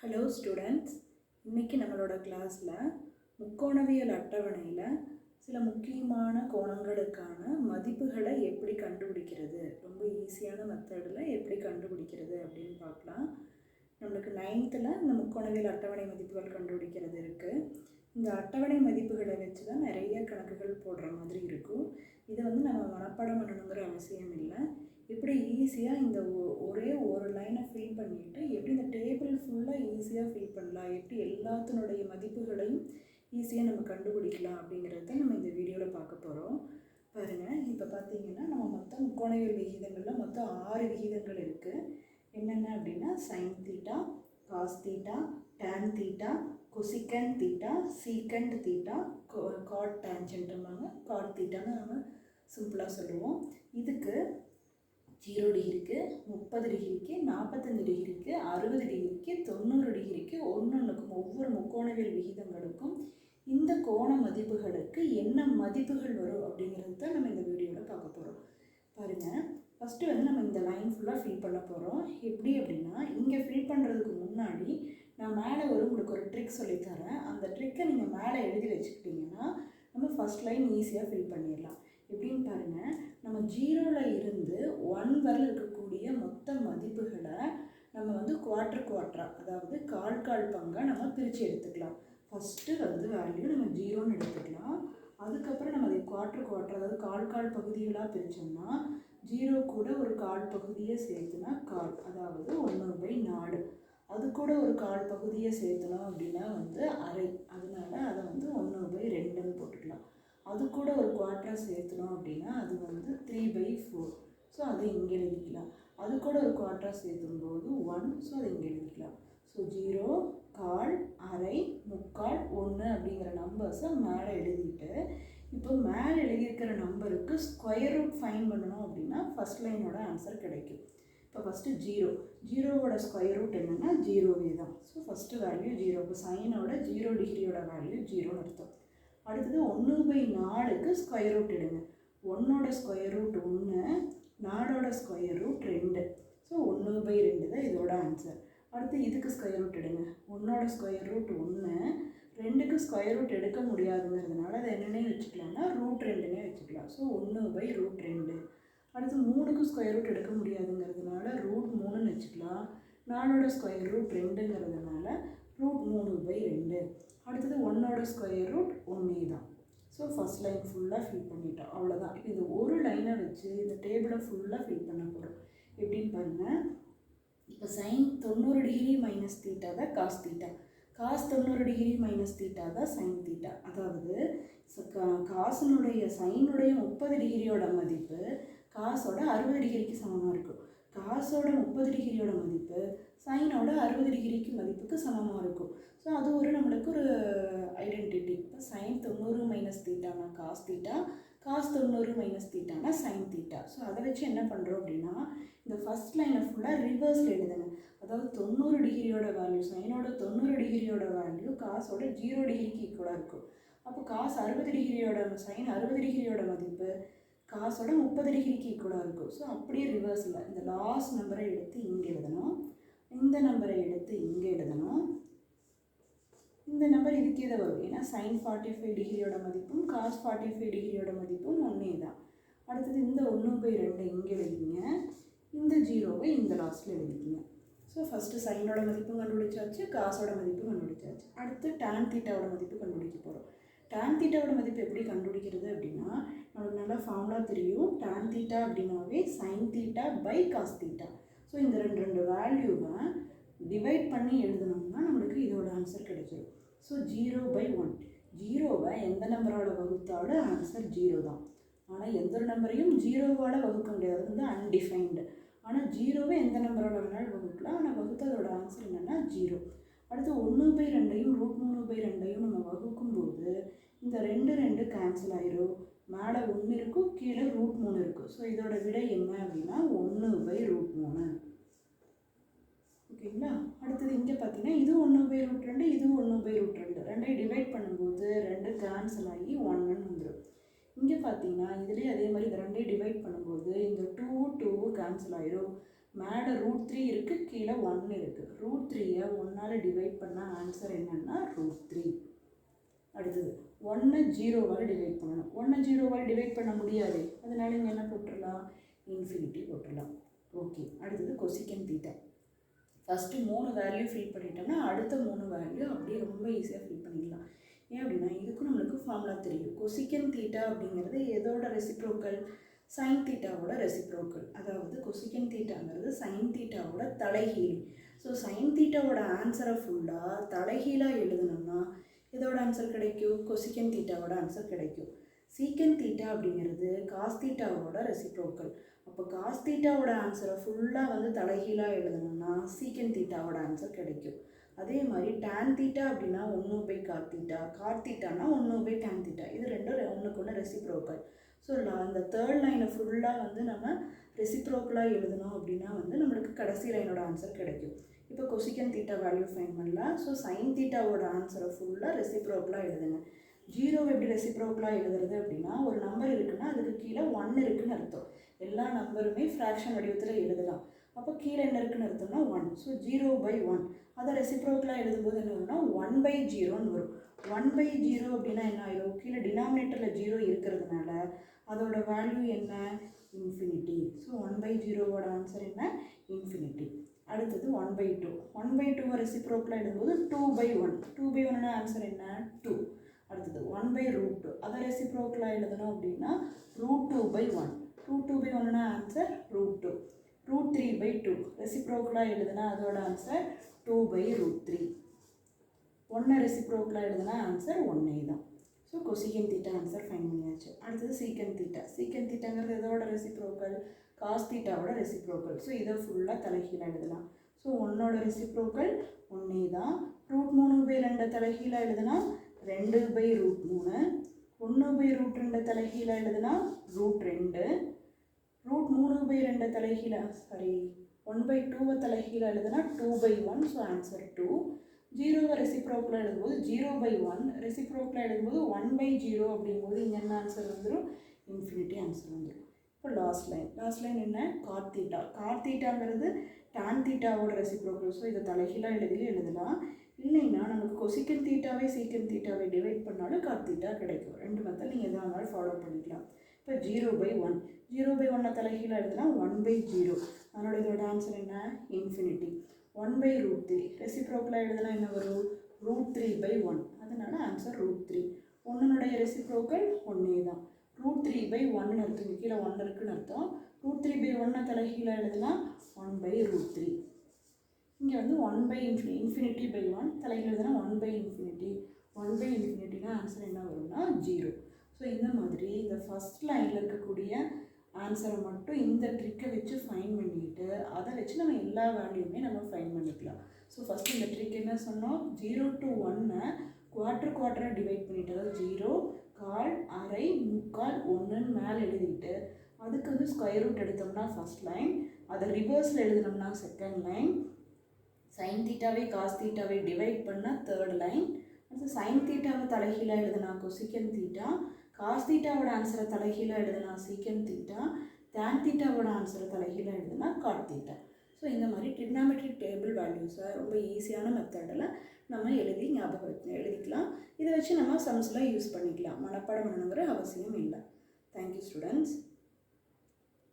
Hello students இன்றைக்கி நம்மளோட கிளாஸில் முக்கோணவியல் அட்டவணையில் சில முக்கியமான கோணங்களுக்கான மதிப்புகளை எப்படி கண்டுபிடிக்கிறது? ரொம்ப ஈஸியான மெத்தடில் எப்படி கண்டுபிடிக்கிறது அப்படின்னு பார்க்கலாம். நம்மளுக்கு நைன்த்தில் இந்த முக்கோணவியல் அட்டவணை மதிப்புகள் கண்டுபிடிக்கிறது இருக்குது இந்த அட்டவணை மதிப்புகளை வச்சு தான் நிறைய கணக்குகள் போடுற மாதிரி இருக்கும். இதை வந்து நம்ம மனப்பாடம் பண்ணணுங்கிற அவசியம் இல்லை. எப்படி ஈஸியாக இந்த ஒ- ஒரே ஒரு லைனை ஃபில் பண்ணிவிட்டு எப்படி இந்த டேபிள் ஃபுல்லாக ஈஸியாக ஃபில் பண்ணலாம்? எப்படி எல்லாத்தினுடைய மதிப்புகளையும் ஈஸியாக நம்ம கண்டுபிடிக்கலாம் அப்படிங்கிறத நம்ம இந்த வீடியோவில் பார்க்க போகிறோம் பாருங்கள் இப்போ பார்த்தீங்கன்னா நம்ம மொத்தம் முக்கோணவியல் விகிதங்களில் மொத்தம் ஆறு விகிதங்கள் இருக்குது என்னென்ன அப்படின்னா sine theta cos theta tan theta cosecant theta secant theta cot டேஞ்சன்ட்டுமாங்க cot தீட்டான்னு நம்ம சிம்பிளாக சொல்லுவோம். இதுக்கு ஜீரோ டிகிரிக்கு முப்பது டிகிரிக்கு நாற்பத்தஞ்சு டிகிரிக்கு அறுபது டிகிரிக்கு தொண்ணூறு டிகிரிக்கு ஒன்றொன்றுக்கும் ஒவ்வொரு முக்கோணவியல் விகிதங்களுக்கும் இந்த கோண மதிப்புகளுக்கு என்ன மதிப்புகள் வரும் அப்படிங்கிறது தான் நம்ம இந்த வீடியோவில் பார்க்க போகிறோம் பாருங்கள் ஃபஸ்ட்டு வந்து நம்ம இந்த லைன் ஃபுல்லாக ஃபில் பண்ண போகிறோம் எப்படி அப்படின்னா இங்கே ஃபில் பண்ணுறதுக்கு முன்னாடி நான் மேலே ஒரு உங்களுக்கு ஒரு ட்ரிக் சொல்லித்தரேன் அந்த ட்ரிக்கை நீங்கள் மேலே எழுதி வச்சுக்கிட்டிங்கன்னா நம்ம ஃபஸ்ட் லைன் ஈஸியாக ஃபில் பண்ணிடலாம். எப்படின்னு பாருங்கள் நம்ம ஜீரோவில் இருந்து ஒன் வரல இருக்கக்கூடிய மொத்த மதிப்புகளை நம்ம வந்து குவார்டர் குவார்ட்டராக அதாவது கால் கால் பங்காக நம்ம பிரித்து எடுத்துக்கலாம். ஃபஸ்ட்டு வந்து வேல்யூ நம்ம ஜீரோன்னு எடுத்துக்கலாம். அதுக்கப்புறம் நம்ம அதை குவார்டர் குவார்டர் அதாவது கால் கால் பகுதிகளாக பிரித்தோம்னா ஜீரோ கூட ஒரு கால் பகுதியை சேர்த்துனா கால் அதாவது ஒன்று பை நாலு. அது கூட ஒரு கால் பகுதியை சேர்த்தணும் அப்படின்னா வந்து அரை. அதனால அதை வந்து ஒன்று பை ரெண்டுன்னு போட்டுக்கலாம். அது கூட ஒரு குவார்டராக சேர்த்தணும் அப்படின்னா அது வந்து த்ரீ பை ஃபோர் ஸோ அதை இங்கே எழுதிக்கலாம். அது கூட ஒரு குவார்ட்டர் சேர்த்தும் போது ஒன் ஸோ அதை இங்கே எழுதிக்கலாம். ஸோ ஜீரோ கால் அரை முக்கால் ஒன்று அப்படிங்கிற நம்பர்ஸை மேலே எழுதிட்டு இப்போ மேலே எழுதியிருக்கிற நம்பருக்கு ஸ்கொயர் ரூட் ஃபைன் பண்ணணும் அப்படின்னா ஃபஸ்ட் லைனோட ஆன்சர் கிடைக்கும். இப்போ ஃபஸ்ட்டு ஜீரோ ஜீரோவோட ஸ்கொயர் ரூட் என்னென்னா ஜீரோவே தான். ஸோ ஃபஸ்ட்டு வேல்யூ ஜீரோ இப்போ சைனோட ஜீரோ டிகிரியோட வேல்யூ ஜீரோன்னு அர்த்தம். அடுத்தது ஒன்று பை நாலுக்கு ஸ்கொயர் ரூட் எடுங்க. ஒன்னோட ஸ்கொயர் ரூட் ஒன்று நாலோட ஸ்கொயர் ரூட் ரெண்டு. ஸோ ஒன்று பை ரெண்டு தான் இதோட ஆன்சர் அடுத்து இதுக்கு ஸ்கொயர் ரூட் எடுங்க. ஒன்னோட ஸ்கொயர் ரூட் ஒன்று ரெண்டுக்கு ஸ்கொயர் ரூட் எடுக்க முடியாதுங்கிறதுனால அதை என்னென்னே வச்சுக்கலாம்னா ரூட் ரெண்டுனே வச்சுக்கலாம். ஸோ ஒன்று பை ரூட் ரெண்டு. அடுத்து மூணுக்கு ஸ்கொயர் ரூட் எடுக்க முடியாதுங்கிறதுனால ரூட் மூணுன்னு வச்சுக்கலாம். நாலோட ஸ்கொயர் ரூட் ரெண்டுங்கிறதுனால ரூட் மூணு பை ரெண்டு. அடுத்தது ஒன்னோட ஸ்கொயர் ரூட் ஒன்றே தான். ஸோ ஃபஸ்ட் லைன் ஃபுல்லாக ஃபில் பண்ணிட்டோம். அவ்வளோதான் இப்போ இந்த ஒரு லைனை வச்சு இந்த டேபிளை ஃபுல்லாக ஃபில் பண்ண போகிறோம் எப்படின்னு பாருங்கள் இப்போ சைன் தொண்ணூறு டிகிரி மைனஸ் தீட்டா தான் காஸ் தீட்டா காஸ் தொண்ணூறு டிகிரி மைனஸ் தீட்டா தான் சைன் தீட்டா அதாவது கா- காசினுடைய சைனுடைய முப்பது டிகிரியோட மதிப்பு காசோட அறுபது டிகிரிக்கு சமமாக இருக்கும். காசோட முப்பது டிகிரியோட மதிப்பு சைனோட அறுபது டிகிரிக்கு மதிப்புக்கு சமமாக இருக்கும். ஸோ அது ஒரு நம்மளுக்கு ஒரு ஐடென்டிட்டி இப்போ சைன் மைனஸ் தீட்டானா காஸ் தீட்டா காஸ் தொண்ணூறு மைனஸ் தீட்டானா சைன் தீட்டா ஸோ அதை வச்சு என்ன பண்ணுறோம் அப்படின்னா இந்த ஃபஸ்ட் லைனை ஃபுல்லாக ரிவர்ஸில் எழுதுங்க. அதாவது தொண்ணூறு டிகிரியோட வேல்யூ சைனோட தொண்ணூறு டிகிரியோட வேல்யூ காசோட ஜீரோ டிகிரிக்கு ஈக்குவலாக இருக்கும். அப்போ காசு அறுபது டிகிரியோட சைன் அறுபது டிகிரியோட மதிப்பு காசோட முப்பது டிகிரிக்கு ஈக்குவலாக இருக்கும். ஸோ அப்படியே ரிவர்ஸில் இந்த லாஸ்ட் நம்பரை எடுத்து இங்கே எழுதணும். இந்த நம்பரை எடுத்து இங்கே எழுதணும். இந்த நம்பர் இதுக்கே தான் வரும் ஏன்னா சைன் ஃபார்ட்டி ஃபைவ் டிகிரியோட மதிப்பும் காஸ் ஃபார்ட்டி ஃபைவ் டிகிரியோட மதிப்பும் ஒன்றே தான். அடுத்தது இந்த ஒன்று பை ரெண்டை இங்கே எழுதிங்க. இந்த ஜீரோவை இந்த லாஸ்ட்டில் எழுதிங்க ஸோ ஃபஸ்ட்டு சைனோட மதிப்பும் கண்டுபிடிச்சாச்சு காசோட மதிப்பும் கண்டுபிடிச்சாச்சு. அடுத்து டேன் தீட்டாவோட மதிப்பு கண்டுபிடிக்க போகிறோம் டேன் தீட்டாவோட மதிப்பு எப்படி கண்டுபிடிக்கிறது அப்படின்னா நமக்கு நல்லா ஃபார்முலா தெரியும். டேன் தீட்டா அப்படின்னாவே sine theta by cos theta so இந்த ரெண்டு ரெண்டு வேல்யூவை டிவைட் பண்ணி எழுதுனோம்னா நம்மளுக்கு இதோட ஆன்சர் கிடைச்சிடும் ஸோ ஜீரோ பை ஒன் ஜீரோவை எந்த நம்பரோட வகுத்தாலும் ஆன்சர் ஜீரோ தான். ஆனால் எந்த ஒரு நம்பரையும் ஜீரோவால் வகுக்க முடியாது. அது வந்து அன்டிஃபைன்டு ஆனால் ஜீரோவை எந்த நம்பரோட வேணாலும் வகுக்கலாம். ஆனால் வகுத்ததோட ஆன்சர் என்னென்னா ஜீரோ அடுத்து ஒன்று பை ரெண்டையும் ரூட் மூணு பை ரெண்டையும் நம்ம வகுக்கும்போது இந்த ரெண்டு ரெண்டு கேன்சல் ஆயிரும். மேலே ஒன்று இருக்கும் கீழே ரூட் மூணு இருக்கும். ஸோ இதோட விடை என்ன அப்படின்னா ஒன்று பை ரூட் மூணு. ஓகேங்களா அடுத்தது இங்கே பார்த்தீங்கன்னா இது ஒன்று பை ரூட் ரெண்டு இது ஒன்று பை ரூட் ரெண்டு. ரெண்டையும் டிவைட் பண்ணும்போது ரெண்டு கேன்சல் ஆகி ஒன்றுன்னு வந்துடும் இங்கே பார்த்தீங்கன்னா இதுலேயே அதே மாதிரி இந்த ரெண்டையும் டிவைட் பண்ணும்போது இந்த டூ டூ கேன்சல் ஆயிரும். மேலே ரூட் த்ரீ இருக்குது கீழே ஒன்று இருக்குது ரூட் த்ரீயை ஒன்னால் டிவைட் பண்ணால் ஆன்சர் என்னென்னா ரூட் த்ரீ அடுத்தது ஒன்று ஜீரோவால் டிவைட் பண்ணணும். ஒன்று ஜீரோவால் டிவைட் பண்ண முடியாது. அதனால் இங்கே என்ன போட்டுடலாம்? இன்ஃபினிட்டி போட்டுடலாம். ஓகே அடுத்தது கொசிக்கன் தீட்டா ஃபஸ்ட்டு மூணு வேல்யூ ஃபில் பண்ணிட்டோம்னா அடுத்த மூணு வேல்யூ அப்படியே ரொம்ப ஈஸியாக ஃபில் பண்ணிடலாம் ஏன் அப்படின்னா இதுக்கும் நம்மளுக்கு ஃபார்முலா தெரியும். கொசிக்கன் தீட்டா அப்படிங்கிறது எதோட ரெசிப்ரோக்கல் சைன் தீட்டாவோட ரெசிப்ரோக்கல் அதாவது கொசிக்கன் தீட்டாங்கிறது சைன் தீட்டாவோட தலைகீழ். ஸோ சைன் தீட்டாவோட ஆன்சரை ஃபுல்லாக தலைகீழாக எழுதணும்னா இதோட ஆன்சர் கிடைக்கும்? கொசிக்கன் தீட்டாவோட ஆன்சர் கிடைக்கும். சீக்கன் தீட்டா அப்படிங்கிறது காஸ் தீட்டாவோட ரெசிப்ரோக்கல் அப்போ காஸ் தீட்டாவோட ஆன்சரை ஃபுல்லாக வந்து தலைகீழாக எழுதணும்னா சீக்கன் தீட்டாவோட ஆன்சர் கிடைக்கும். அதே மாதிரி டேன் தீட்டா அப்படின்னா ஒன்று பை காட் தீட்டா காட் தீட்டானா ஒன்று பை டேன் தீட்டா. இது ரெண்டும் ஒன்றுக்கு ஒன்று ரெசிப்ரோக்கல் ஸோ அந்த தேர்ட் லைனை ஃபுல்லாக வந்து நம்ம ரெசிப்ரோக்கலாக எழுதணும் அப்படின்னா வந்து நம்மளுக்கு கடைசி லைனோட ஆன்சர் கிடைக்கும். இப்போ கொசிக்கன் தீட்டா வேல்யூ ஃபைன் பண்ணலாம். ஸோ சைன் தீட்டாவோட ஆன்சரை ஃபுல்லாக ரெசிப்ரோக்கலாக எழுதுங்க. ஜீரோவை எப்படி ரெசிப்ரோக்கலாக எழுதுறது அப்படின்னா ஒரு நம்பர் கீழே ஒன் இருக்குன்னு அர்த்தம். எல்லா நம்பருமே ஃப்ராக்ஷன் வடிவத்தில் எழுதலாம். அப்போ கீழே என்ன இருக்குன்னு அர்த்தம்னா one so zero by one அதை ரெசிப்ரோக்கலாக எழுதும்போது என்ன வரும்னா ஒன் பை ஜீரோன்னு வரும். ஒன் பை ஜீரோ அப்படின்னா என்ன ஆயிரும்? கீழே டினாமினேட்டரில் ஜீரோ இருக்கிறதுனால அதோட வேல்யூ என்ன? இன்ஃபினிட்டி ஸோ ஒன் பை ஜீரோவோட ஆன்சர் என்ன? இன்ஃபினிட்டி அடுத்தது one by two one by டூவை ரெசிப்ரோக்கலாக எழுதும்போது two by one two by ஒன்னோட ஆன்சர் என்ன? டூ அடுத்தது ஒன் பை ரூட் டூ அதை ரெசிப்ரோக்கலாக எழுதணும் அப்படின்னா root two by one root two by ஒன்னா answer root two root three by two ரெசிப்ரோக்கலாக எழுதுனா அதோட answer two by root three ஒன்று ரெசிப்ரோக்கலாக எழுதுனா ஆன்சர் ஒன்னே தான். So cosecant theta answer fine பண்ணியாச்சு. அடுத்தது சீக்கன் தீட்டா சீக்கன் தீட்டாங்கிறது எதோட ரெசிப்ரோக்கல் காஸ் தீட்டாவோட ரெசிப்ரோக்கல் ஸோ இதை ஃபுல்லாக தலைகீழாக எழுதலாம். ஸோ ஒன்னோட ரெசிப்ரோக்கல் ஒன்னே தான். ரூட் மூணு பை ரெண்டு தலைகீழாக எழுதுனா ரெண்டு பை ரூட் மூணு. ஒன்று பை ரூட் ரெண்டு தலைகீழ எழுதுனா ரூட் ரெண்டு. ரூட் மூணு பை ரெண்டு தலைகீழ சாரி ஒன் பை டூவை தலைகீழ எழுதுனா two by one so answer two ஜீரோவை ரெசிப்ரோக்கில் எழுதும்போது ஜீரோ பை ஒன் ரெசிப்ரோக்கில் எழுதும்போது ஒன் பை ஜீரோ அப்படிங்கும்போது இங்கே என்ன ஆன்சர் வந்துடும் இன்ஃபினிட்டி ஆன்சர் வந்துடும் இப்போ லாஸ்ட் லைன் லாஸ்ட் லைன் என்ன? கார்த்தீட்டா கார்த்தீட்டாங்கிறது டான் தீட்டாவோட ரெசிப்ரோக்கல் ஸோ இதை தலைகீழாக எழுதி எழுதலாம். இல்லைன்னா கொசிக்கன் தீட்டாவே சீக்கன் தீட்டாவை டிவைட் பண்ணாலும் காட் தீட்டா கிடைக்கும். ரெண்டு மெத்தட் நீங்கள் எதாக இருந்தாலும் ஃபாலோ பண்ணிக்கலாம். இப்போ zero by one zero by ஒன்னை தலைகீழாக எடுத்துனா ஒன் பை ஜீரோ அதனோட இதோட ஆன்சர் என்ன? Infinity one by root three ரெசிப்ரோக்கலாக எழுதுனா என்ன வரும்? ரூட் த்ரீ பை ஒன் அதனால ஆன்சர் ரூட் த்ரீ ஒன்னுடைய ரெசிப்ரோக்கல் ஒன்னே தான். ரூட் த்ரீ பை ஒன்னு அர்த்தம். கீழே ஒன் இருக்குன்னு அர்த்தம். ரூட் த்ரீ பை ஒன்னை தலைகீழ எழுதுனா ஒன் பை ரூட் த்ரீ இங்கே வந்து one by infinity infinity by one தலைகிறதுனா one by infinity one by இன்ஃபினிட்டினா answer என்ன வரும்னா ஜீரோ ஸோ இந்த மாதிரி இந்த ஃபஸ்ட் லைனில் இருக்கக்கூடிய ஆன்சரை மட்டும் இந்த ட்ரிக்கை வச்சு ஃபைன் பண்ணிட்டு அதை வச்சு நம்ம எல்லா வேல்யூமே நம்ம ஃபைன் பண்ணிக்கலாம். ஸோ ஃபஸ்ட்டு இந்த ட்ரிக் என்ன சொன்னோம்? ஜீரோ டு ஒன்னை குவார்டர் குவார்ட்டராக டிவைட் பண்ணிவிட்டு அதாவது ஜீரோ கால் அரை முக்கால் ஒன்றுன்னு மேலே எழுதிட்டு அதுக்கு வந்து ஸ்கொயர் ரூட் எடுத்தோம்னா ஃபஸ்ட் லைன் அதை ரிவர்ஸில் எழுதினோம்னா செகண்ட் லைன் சைன் தீட்டாவே காஸ் தீட்டாவே டிவைட் பண்ணால் தேர்ட் லைன் அடுத்து சைன் தீட்டாவை தலைகீழாக எழுதுனா கொசிக்கன் தீட்டா காஸ் தீட்டாவோட ஆன்சரை தலைகீழாக எழுதுனா சீக்கன் தீட்டா டேன் தீட்டாவோட ஆன்சரை தலைகீழாக எழுதுனா காட் தீட்டா ஸோ இந்த மாதிரி ட்ரிக்னாமெட்ரிக் டேபிள் வேல்யூஸை ரொம்ப ஈஸியான மெத்தடில் நம்ம எழுதி ஞாபகம் வச்சு எழுதிக்கலாம். இதை வச்சு நம்ம சம்ஸ்லாம் யூஸ் பண்ணிக்கலாம். மனப்பாடம் பண்ணணுங்கிற அவசியம் இல்லை. Thank you students